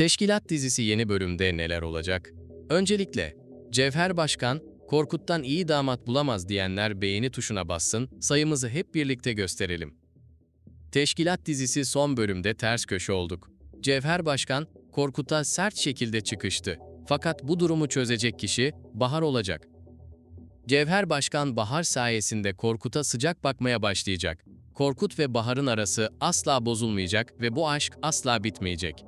Teşkilat dizisi yeni bölümde neler olacak? Öncelikle, Cevher Başkan, Korkut'tan iyi damat bulamaz diyenler beğeni tuşuna bassın, sayımızı hep birlikte gösterelim. Teşkilat dizisi son bölümde ters köşe olduk. Cevher Başkan, Korkut'a sert şekilde çıkıştı. Fakat bu durumu çözecek kişi Bahar olacak. Cevher Başkan Bahar sayesinde Korkut'a sıcak bakmaya başlayacak. Korkut ve Bahar'ın arası asla bozulmayacak ve bu aşk asla bitmeyecek.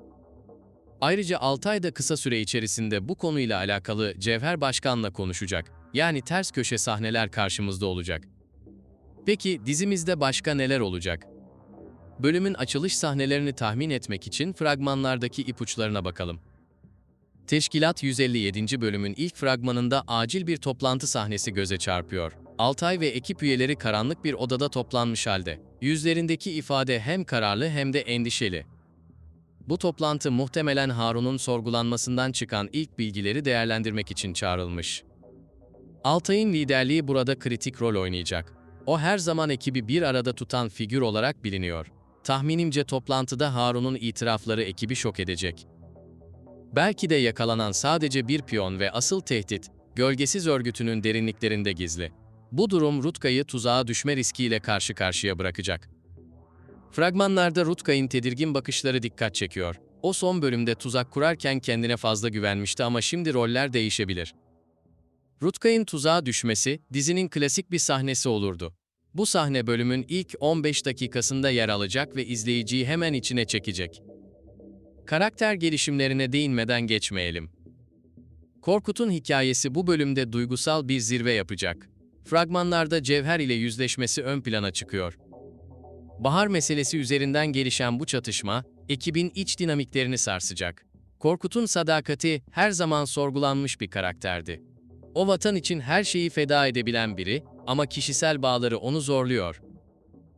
Ayrıca 6 ayda kısa süre içerisinde bu konuyla alakalı Cevher Başkan'la konuşacak. Yani ters köşe sahneler karşımızda olacak. Peki dizimizde başka neler olacak? Bölümün açılış sahnelerini tahmin etmek için fragmanlardaki ipuçlarına bakalım. Teşkilat 157. bölümün ilk fragmanında acil bir toplantı sahnesi göze çarpıyor. Altay ve ekip üyeleri karanlık bir odada toplanmış halde. Yüzlerindeki ifade hem kararlı hem de endişeli. Bu toplantı muhtemelen Harun'un sorgulanmasından çıkan ilk bilgileri değerlendirmek için çağrılmış. Altay'ın liderliği burada kritik rol oynayacak. O her zaman ekibi bir arada tutan figür olarak biliniyor. Tahminimce toplantıda Harun'un itirafları ekibi şok edecek. Belki de yakalanan sadece bir piyon ve asıl tehdit, gölgesiz örgütünün derinliklerinde gizli. Bu durum Rutkay'ı tuzağa düşme riskiyle karşı karşıya bırakacak. Fragmanlarda Rutkay'ın tedirgin bakışları dikkat çekiyor. O son bölümde tuzak kurarken kendine fazla güvenmişti ama şimdi roller değişebilir. Rutkay'ın tuzağa düşmesi dizinin klasik bir sahnesi olurdu. Bu sahne bölümün ilk 15 dakikasında yer alacak ve izleyiciyi hemen içine çekecek. Karakter gelişimlerine değinmeden geçmeyelim. Korkut'un hikayesi bu bölümde duygusal bir zirve yapacak. Fragmanlarda Cevher ile yüzleşmesi ön plana çıkıyor. Bahar meselesi üzerinden gelişen bu çatışma, ekibin iç dinamiklerini sarsacak. Korkut'un sadakati her zaman sorgulanmış bir karakterdi. O vatan için her şeyi feda edebilen biri ama kişisel bağları onu zorluyor.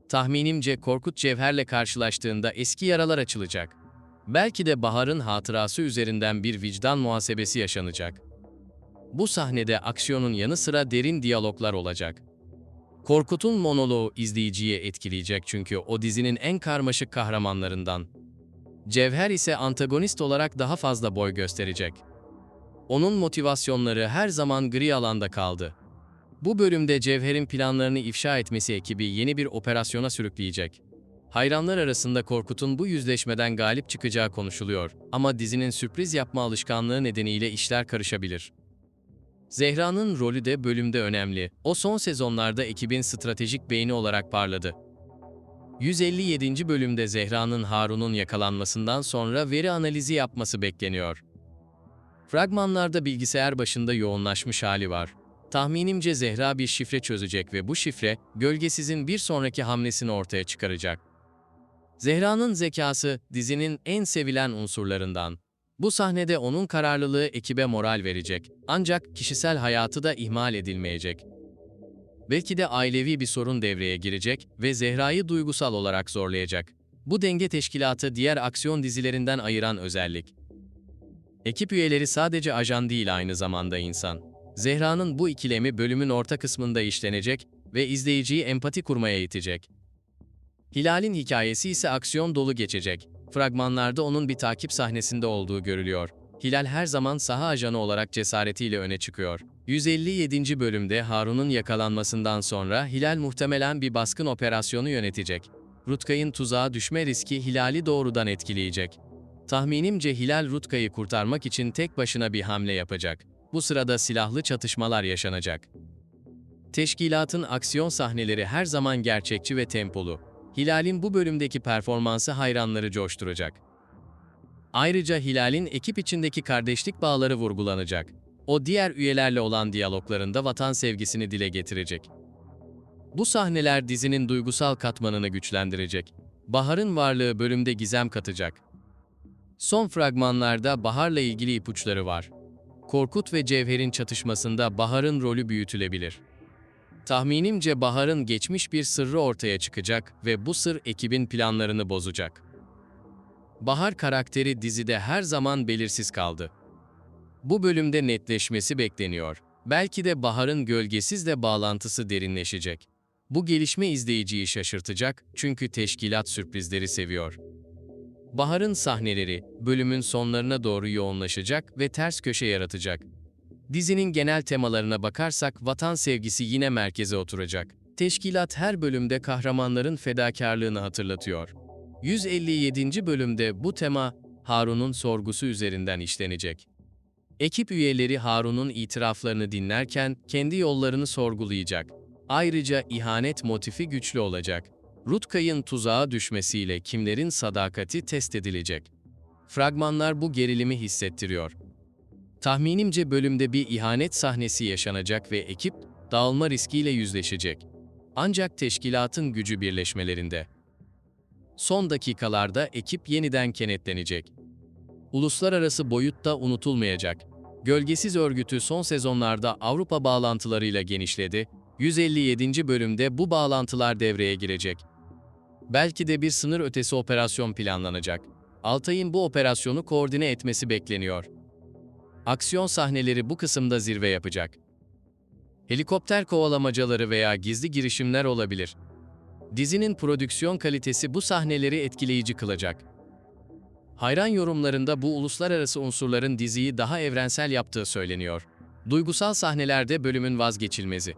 Tahminimce Korkut Cevher'le karşılaştığında eski yaralar açılacak. Belki de Bahar'ın hatırası üzerinden bir vicdan muhasebesi yaşanacak. Bu sahnede aksiyonun yanı sıra derin diyaloglar olacak. Korkut'un monoloğu izleyiciye etkileyecek çünkü o dizinin en karmaşık kahramanlarından. Cevher ise antagonist olarak daha fazla boy gösterecek. Onun motivasyonları her zaman gri alanda kaldı. Bu bölümde Cevher'in planlarını ifşa etmesi ekibi yeni bir operasyona sürükleyecek. Hayranlar arasında Korkut'un bu yüzleşmeden galip çıkacağı konuşuluyor ama dizinin sürpriz yapma alışkanlığı nedeniyle işler karışabilir. Zehra'nın rolü de bölümde önemli. O son sezonlarda ekibin stratejik beyni olarak parladı. 157. bölümde Zehra'nın Harun'un yakalanmasından sonra veri analizi yapması bekleniyor. Fragmanlarda bilgisayar başında yoğunlaşmış hali var. Tahminimce Zehra bir şifre çözecek ve bu şifre, Gölgesiz'in bir sonraki hamlesini ortaya çıkaracak. Zehra'nın zekası dizinin en sevilen unsurlarından. Bu sahnede onun kararlılığı ekibe moral verecek. Ancak kişisel hayatı da ihmal edilmeyecek. Belki de ailevi bir sorun devreye girecek ve Zehra'yı duygusal olarak zorlayacak. Bu denge teşkilatı diğer aksiyon dizilerinden ayıran özellik. Ekip üyeleri sadece ajan değil aynı zamanda insan. Zehra'nın bu ikilemi bölümün orta kısmında işlenecek ve izleyiciyi empati kurmaya itecek. Hilal'in hikayesi ise aksiyon dolu geçecek. Fragmanlarda onun bir takip sahnesinde olduğu görülüyor. Hilal her zaman saha ajanı olarak cesaretiyle öne çıkıyor. 157. bölümde Harun'un yakalanmasından sonra Hilal muhtemelen bir baskın operasyonu yönetecek. Rutkay'ın tuzağa düşme riski Hilal'i doğrudan etkileyecek. Tahminimce Hilal Rutkay'ı kurtarmak için tek başına bir hamle yapacak. Bu sırada silahlı çatışmalar yaşanacak. Teşkilatın aksiyon sahneleri her zaman gerçekçi ve tempolu. Hilal'in bu bölümdeki performansı hayranları coşturacak. Ayrıca Hilal'in ekip içindeki kardeşlik bağları vurgulanacak. O diğer üyelerle olan diyaloglarında vatan sevgisini dile getirecek. Bu sahneler dizinin duygusal katmanını güçlendirecek. Bahar'ın varlığı bölümde gizem katacak. Son fragmanlarda Bahar'la ilgili ipuçları var. Korkut ve Cevher'in çatışmasında Bahar'ın rolü büyütülebilir. Tahminimce Bahar'ın geçmiş bir sırrı ortaya çıkacak ve bu sır ekibin planlarını bozacak. Bahar karakteri dizide her zaman belirsiz kaldı. Bu bölümde netleşmesi bekleniyor. Belki de Bahar'ın gölgesizle bağlantısı derinleşecek. Bu gelişme izleyiciyi şaşırtacak çünkü teşkilat sürprizleri seviyor. Bahar'ın sahneleri bölümün sonlarına doğru yoğunlaşacak ve ters köşe yaratacak. Dizinin genel temalarına bakarsak vatan sevgisi yine merkeze oturacak. Teşkilat her bölümde kahramanların fedakarlığını hatırlatıyor. 157. bölümde bu tema Harun'un sorgusu üzerinden işlenecek. Ekip üyeleri Harun'un itiraflarını dinlerken kendi yollarını sorgulayacak. Ayrıca ihanet motifi güçlü olacak. Rutkay'ın tuzağa düşmesiyle kimlerin sadakati test edilecek. Fragmanlar bu gerilimi hissettiriyor. Tahminimce bölümde bir ihanet sahnesi yaşanacak ve ekip dağılma riskiyle yüzleşecek. Ancak teşkilatın gücü birleşmelerinde. Son dakikalarda ekip yeniden kenetlenecek. Uluslararası boyutta unutulmayacak. Gölgesiz örgütü son sezonlarda Avrupa bağlantılarıyla genişledi. 157. bölümde bu bağlantılar devreye girecek. Belki de bir sınır ötesi operasyon planlanacak. Altay'ın bu operasyonu koordine etmesi bekleniyor. Aksiyon sahneleri bu kısımda zirve yapacak. Helikopter kovalamacaları veya gizli girişimler olabilir. Dizinin prodüksiyon kalitesi bu sahneleri etkileyici kılacak. Hayran yorumlarında bu uluslararası unsurların diziyi daha evrensel yaptığı söyleniyor. Duygusal sahnelerde bölümün vazgeçilmezi.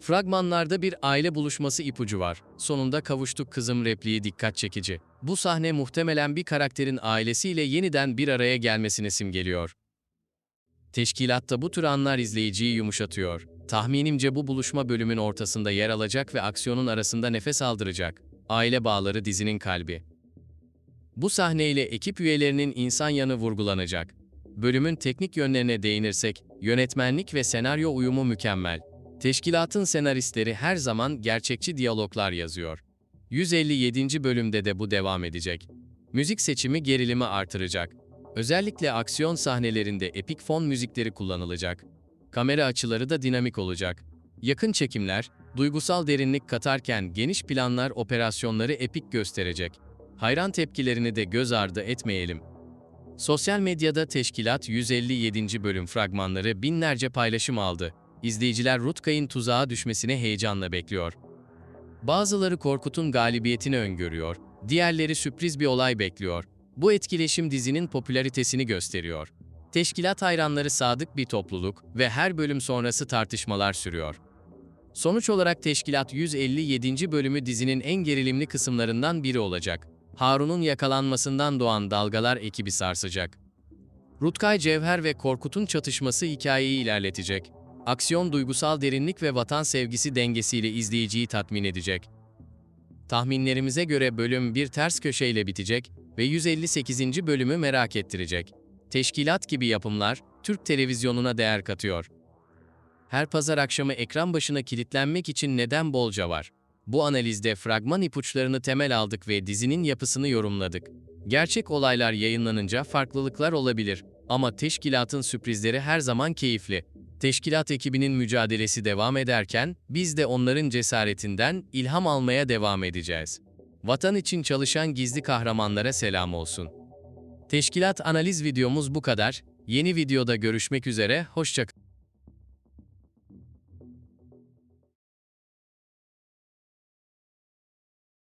Fragmanlarda bir aile buluşması ipucu var. Sonunda kavuştuk kızım repliği dikkat çekici. Bu sahne muhtemelen bir karakterin ailesiyle yeniden bir araya gelmesini simgeliyor. Teşkilatta bu tür anlar izleyiciyi yumuşatıyor. Tahminimce bu buluşma bölümün ortasında yer alacak ve aksiyonun arasında nefes aldıracak. Aile bağları dizinin kalbi. Bu sahneyle ekip üyelerinin insan yanı vurgulanacak. Bölümün teknik yönlerine değinirsek, yönetmenlik ve senaryo uyumu mükemmel. Teşkilatın senaristleri her zaman gerçekçi diyaloglar yazıyor. 157. bölümde de bu devam edecek. Müzik seçimi gerilimi artıracak. Özellikle aksiyon sahnelerinde epik fon müzikleri kullanılacak. Kamera açıları da dinamik olacak. Yakın çekimler, duygusal derinlik katarken geniş planlar operasyonları epik gösterecek. Hayran tepkilerini de göz ardı etmeyelim. Sosyal medyada Teşkilat 157. bölüm fragmanları binlerce paylaşım aldı. İzleyiciler Rutkay'ın tuzağa düşmesini heyecanla bekliyor. Bazıları Korkut'un galibiyetini öngörüyor, diğerleri sürpriz bir olay bekliyor. Bu etkileşim dizinin popülaritesini gösteriyor. Teşkilat hayranları sadık bir topluluk ve her bölüm sonrası tartışmalar sürüyor. Sonuç olarak Teşkilat 157. bölümü dizinin en gerilimli kısımlarından biri olacak. Harun'un yakalanmasından doğan dalgalar ekibi sarsacak. Rutkay Cevher ve Korkut'un çatışması hikayeyi ilerletecek. Aksiyon duygusal derinlik ve vatan sevgisi dengesiyle izleyiciyi tatmin edecek. Tahminlerimize göre bölüm bir ters köşeyle bitecek ve 158. bölümü merak ettirecek. Teşkilat gibi yapımlar Türk televizyonuna değer katıyor. Her pazar akşamı ekran başına kilitlenmek için neden bolca var? Bu analizde fragman ipuçlarını temel aldık ve dizinin yapısını yorumladık. Gerçek olaylar yayınlanınca farklılıklar olabilir ama teşkilatın sürprizleri her zaman keyifli. Teşkilat ekibinin mücadelesi devam ederken biz de onların cesaretinden ilham almaya devam edeceğiz. Vatan için çalışan gizli kahramanlara selam olsun. Teşkilat analiz videomuz bu kadar. Yeni videoda görüşmek üzere, hoşçakalın.